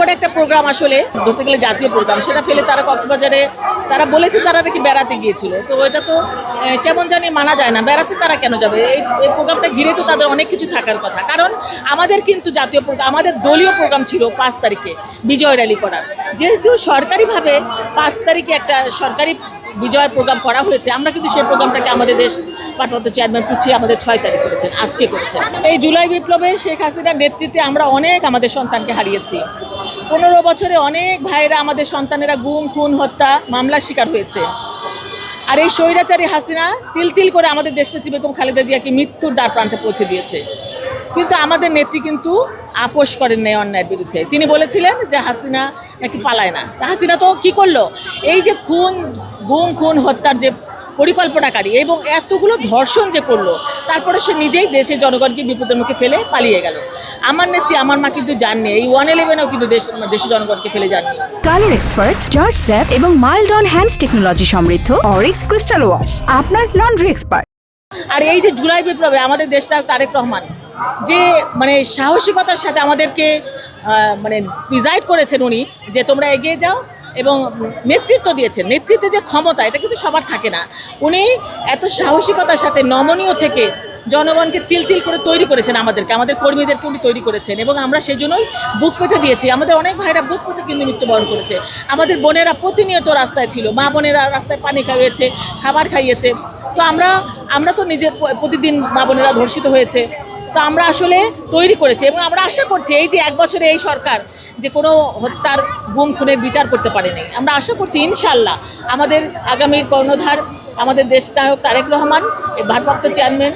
বড় একটা প্রোগ্রাম আসলে ধরতে গেলে জাতীয় প্রোগ্রাম সেটা ফেলে তারা কক্সবাজারে, তারা বলেছে তারা দেখি বেড়াতে গিয়েছিল। তো এটা তো কেমন জানি মানা যায় না। বেড়াতে তারা কেন যাবে? এই এই প্রোগ্রামটা ঘিরে তো তাদের অনেক কিছু থাকার কথা। কারণ আমাদের কিন্তু জাতীয় প্রোগ্রাম আমাদের দলীয় প্রোগ্রাম ছিল পাঁচ তারিখে বিজয় র্যালি করার। যেহেতু সরকারিভাবে পাঁচ তারিখে একটা সরকারি বিজয় প্রোগ্রাম করা হয়েছে। আমরা কিন্তু সেই প্রোগ্রামটাকে আমাদের দেশ পাটপত্র চেয়ারম্যান পিছিয়ে আমাদের ছয় তারিখ করেছেন, আজকে করেছেন। এই জুলাই বিপ্লবে শেখ হাসিনার নেতৃত্বে আমরা অনেক আমাদের সন্তানকে হারিয়েছি। পনেরো বছরে অনেক ভাইয়েরা আমাদের সন্তানেরা গুম, খুন, হত্যা, মামলার শিকার হয়েছে। আর এই স্বৈরাচারী হাসিনা তিল তিল করে আমাদের দেশনেত্রী বেগম খালেদা জিয়াকে মৃত্যুর দ্বার প্রান্তে পৌঁছে দিয়েছে। কিন্তু আমাদের নেত্রী কিন্তু আপোষ করেন নাই অন্যায়ের বিরুদ্ধে। তিনি বলেছিলেন যে হাসিনা নাকি পালায় না। তা হাসিনা তো কি করল? এই যে খুন গুম খুন হত্যার যে পরিকল্পনাকারী এবং এতগুলো ধর্ষণ যে করল তারপরে সে নিজেই দেশে জনগণকে বিপদের মুখে ফেলে পালিয়ে গেল। আমার নেত্রী আমার মা কিন্তু জাননি। এই ওয়ান ইলেভেনও কিন্তু দেশ দেশের জনগণকে ফেলে যাননি। কালার এক্সপার্ট জর্জ স্যাপ এবং মাইল্ড অন হ্যান্ডস টেকনোলজি সমৃদ্ধ অরিক্স ক্রিস্টাল ওয়াশ আপনার লন্ড্রি এক্সপার্ট। আর এই যে জুলাই বিপ্লবে আমাদের দেশটা তারেক রহমান। যে মানে সাহসিকতার সাথে আমাদেরকে মানে প্রিজাইড করেছেন উনি যে তোমরা এগিয়ে যাও এবং নেতৃত্ব দিয়েছেন। নেতৃত্বে যে ক্ষমতা, এটা কিন্তু সবার থাকে না। উনি এত সাহসিকতার সাথে নমনীয় থেকে জনগণকে তিল তিল করে তৈরি করেছেন আমাদেরকে। আমাদের কর্মীদেরকে উনি তৈরি করেছেন এবং আমরা সেই জন্যই বুক পেতে দিয়েছি। আমাদের অনেক ভাইরা বুক পেতে কিন্তু মৃত্যুবরণ করেছে। আমাদের বোনেরা প্রতিনিয়ত রাস্তায় ছিল। মা বোনেরা রাস্তায় পানি খাইয়েছে, খাবার খাইয়েছে। তো আমরা আমরা তো নিজের প্রতিদিন মা বোনেরা ধর্ষিত হয়েছে। তো আমরা আসলে তৈরি করেছি এবং আমরা আশা করছি এই যে এক বছরে এই সরকার যে কোনো হত্যার গুম খুনের বিচার করতে পারেনি। আমরা আশা করছি ইনশাল্লাহ আমাদের আগামীর কর্ণধার আমাদের দেশ নায়ক তারেক রহমান ভারপ্রাপ্ত চেয়ারম্যান,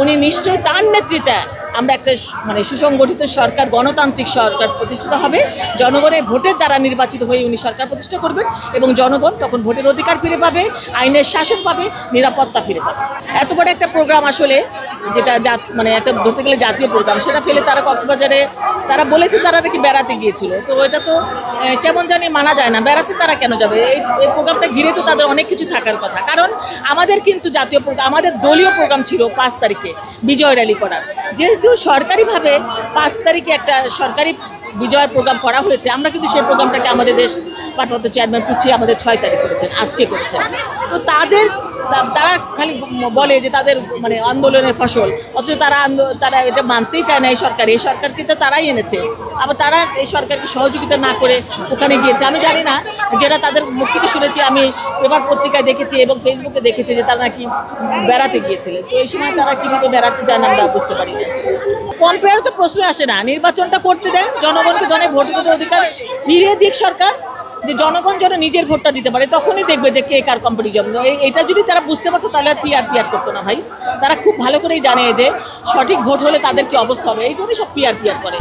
উনি নিশ্চয়ই তার নেতৃত্বে আমরা একটা মানে সুসংগঠিত সরকার, গণতান্ত্রিক সরকার প্রতিষ্ঠিত হবে। জনগণের ভোটের দ্বারা নির্বাচিত হয়ে উনি সরকার প্রতিষ্ঠা করবেন এবং জনগণ তখন ভোটের অধিকার ফিরে পাবে, আইনের শাসন পাবে, নিরাপত্তা ফিরে পাবে। এত বড় একটা প্রোগ্রাম আসলে, যেটা জাত মানে একটা ধরতে গেলে জাতীয় প্রোগ্রাম, সেটা ফেলে তারা কক্সবাজারে, তারা বলেছে তারা নাকি বেড়াতে গিয়েছিল। তো এটা তো কেমন জানি মানা যায় না। বেড়াতে তারা কেন যাবে? এই এই প্রোগ্রামটা ঘিরে তো তাদের অনেক কিছু থাকার কথা। কারণ আমাদের কিন্তু জাতীয় প্রোগ্রাম, আমাদের দলীয় প্রোগ্রাম ছিল পাঁচ তারিখে বিজয় র্যালি করার। যেহেতু সরকারিভাবে পাঁচ তারিখে একটা সরকারি বিজয় প্রোগ্রাম করা হয়েছে, আমরা কিন্তু সেই প্রোগ্রামটাকে আমাদের দেশ পাটপত্র চেয়ারম্যান পিছিয়ে আমাদের ছয় তারিখ করেছেন, আজকে করেছেন। তো তাদের তারা খালি বলে যে তাদের মানে আন্দোলনের ফসল। অথচ তারা তারা এটা মানতেই চায় না এই সরকার। এই সরকারকে তো তারাই এনেছে। আবার তারা এই সরকারকে সহযোগিতা না করে ওখানে গিয়েছে। আমি জানি না যেটা তাদের মুখ থেকে শুনেছি। আমি এবার পত্রিকায় দেখেছি এবং ফেসবুকে দেখেছি যে তারা নাকি বেড়াতে গিয়েছিলেন। তো এই সময় তারা কীভাবে বেড়াতে যান আমরা বুঝতে পারি না। কম্পেয়ার তো প্রশ্ন আসে না। নির্বাচনটা করতে দেন। জনগণকে জনে ভোট অধিকার ফিরিয়ে দিক সরকার। যে জনগণ যেন নিজের ভোটটা দিতে পারে, তখনই দেখবে যে কে কার কম্পিটিশন এটা যদি তারা বুঝতে পারতো, তাহলে আর পিআর পিআর করতো না ভাই। তারা খুব ভালো করেই জানে যে সঠিক ভোট হলে তাদের কি অবস্থা হবে, এই জন্যই সব পিআর পিআর করে।